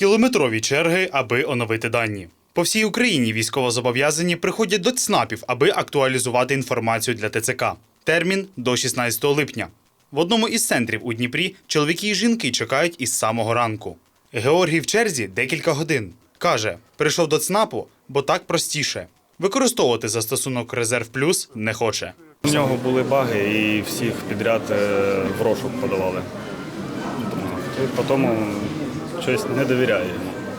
Кілометрові черги, аби оновити дані. По всій Україні військовозобов'язані приходять до ЦНАПів, аби актуалізувати інформацію для ТЦК. Термін до 16 липня. В одному із центрів у Дніпрі чоловіки і жінки чекають із самого ранку. Георгій в черзі декілька годин. Каже, прийшов до ЦНАПу, бо так простіше. Використовувати застосунок Резерв Плюс не хоче. У нього були баги і всіх підряд е, в розшук подавали. Потім щось не довіряю.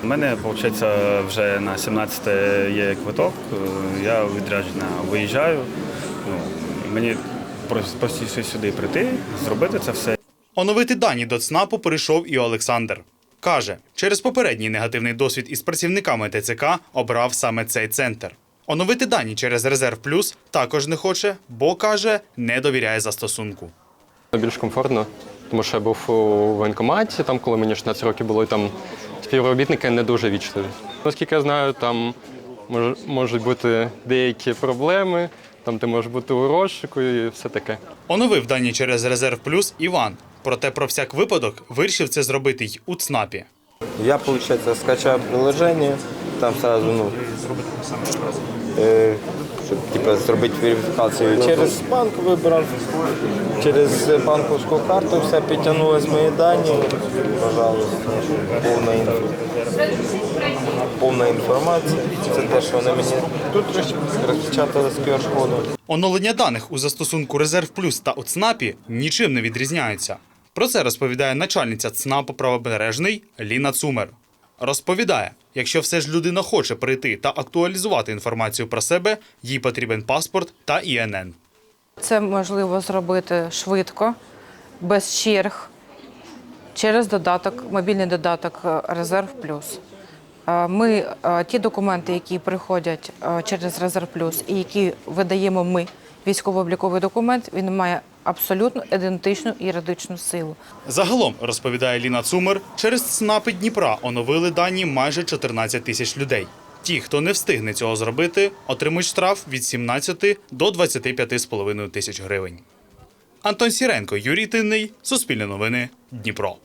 У мене, виходить, вже на 17 є квиток. Я відрядження виїжджаю. Ну, мені прос- простіше сюди прийти, зробити це все. Оновити дані до ЦНАПу перейшов і Олександр. Каже, через попередній негативний досвід із працівниками ТЦК обрав саме цей центр. Оновити дані через Резерв Плюс також не хоче, бо каже, не довіряє застосунку. Більш комфортно, тому що я був у воєнкоматі, там, коли мені 16 років було, і там співробітники не дуже вічливі. Наскільки я знаю, там мож- можуть бути деякі проблеми, там ти можеш бути у розшуку і все таке. Оновив дані через Резерв Плюс Іван. Проте про всяк випадок вирішив це зробити й у ЦНАПі. Я, получается, скачаю приложение, там сразу, ну, э, зробити верифікацію через банк вибрав, через банковську карту все підтягнулось мої дані, пожалуйста, повна, інфo- повна інформація. Це те, що вони мені тут роз- розпечатали з QR-коду. Оновлення даних у застосунку Резерв Плюс та у ЦНАПі нічим не відрізняються. Про це розповідає начальниця ЦНАПу правобережний Ліна Цумер. Розповідає, якщо все ж людина хоче прийти та актуалізувати інформацію про себе, їй потрібен паспорт та ІНН. Це можливо зробити швидко, без черг, через додаток, мобільний додаток е, Резерв Плюс. Е, Ми е, ті документи, які приходять через Резерв Плюс і які видаємо ми, військово-обліковий документ, він має абсолютно ідентичну юридичну силу. Загалом, розповідає Ліна Цумер, через ЦНАПи Дніпра оновили дані майже 14 тисяч людей. Ті, хто не встигне цього зробити, отримують штраф від 17 до 25,5 тисяч гривень. Антон Сіренко, Юрій Тинний, Суспільне новини, Дніпро.